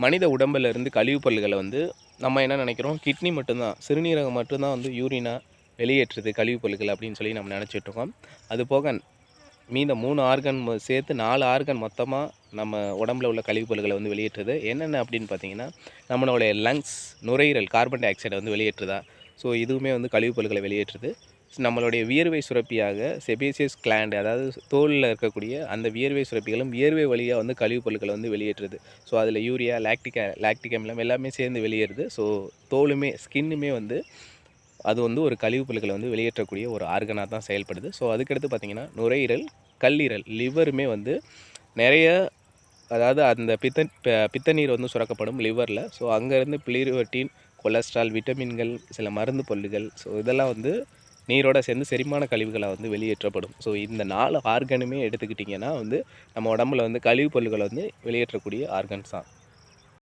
மனித உடம்பில் இருந்து கழிவுப் பொருள்களை வந்து நம்ம என்ன நினைக்கிறோம்? கிட்னி மட்டும்தான் சிறுநீரகம் மட்டும்தான் வந்து யூரினாக வெளியேற்றுது கழிவுப் பொருட்கள் அப்படின்னு சொல்லி நம்ம நினச்சிட்டு இருக்கோம். அது போக மீத மூணு ஆர்கன் சேர்த்து நாலு ஆர்கன் மொத்தமாக நம்ம உடம்புல உள்ள கழிவுப் பொருட்களை வந்து வெளியேற்றுது. என்னென்ன அப்படின்னு பார்த்தீங்கன்னா நம்மளுடைய லங்ஸ் நுரையீரல் கார்பன் டை ஆக்சைடை வந்து வெளியேற்றுதா? ஸோ இதுவுமே வந்து கழிவுப் பொருட்களை வெளியேற்றுது. நம்மளுடைய வியர்வை சுரப்பியாக செபேசியஸ் கிளாண்ட் அதாவது தோலில் இருக்கக்கூடிய அந்த வியர்வை சுரப்பிகளும் வியர்வை வழியாக வந்து கழிவுப் பொருட்களை வந்து வெளியேற்றுது. ஸோ அதில் யூரியா லாக்டிக் லாக்டிக் அமிலம் எல்லாமே சேர்ந்து வெளியேறுது. ஸோ தோலுமே ஸ்கின்னுமே வந்து அது வந்து ஒரு கழிவுப் பொருட்களை வந்து வெளியேற்றக்கூடிய ஒரு ஆர்கனாக தான் செயல்படுது. ஸோ அதுக்கடுத்து பார்த்திங்கன்னா நுரையீரல் கல்லீரல் லிவருமே வந்து நிறைய அதாவது அந்த பித்த பித்த நீர் வந்து சுரக்கப்படும் லிவரில். ஸோ அங்கேருந்து பிளிரோட்டின் கொலஸ்ட்ரால் விட்டமின்கள் சில மருந்து பொருள்கள் ஸோ இதெல்லாம் வந்து நீரோட சேர்ந்து செரிமான கழிவுகளை வந்து வெளியேற்றப்படும். ஸோ இந்த நாலு ஆர்கனுமே எடுத்துக்கிட்டிங்கன்னா வந்து நம்ம உடம்புல வந்து கழிவுப் பொருட்களை வந்து வெளியேற்றக்கூடிய ஆர்கன்ஸ் தான்.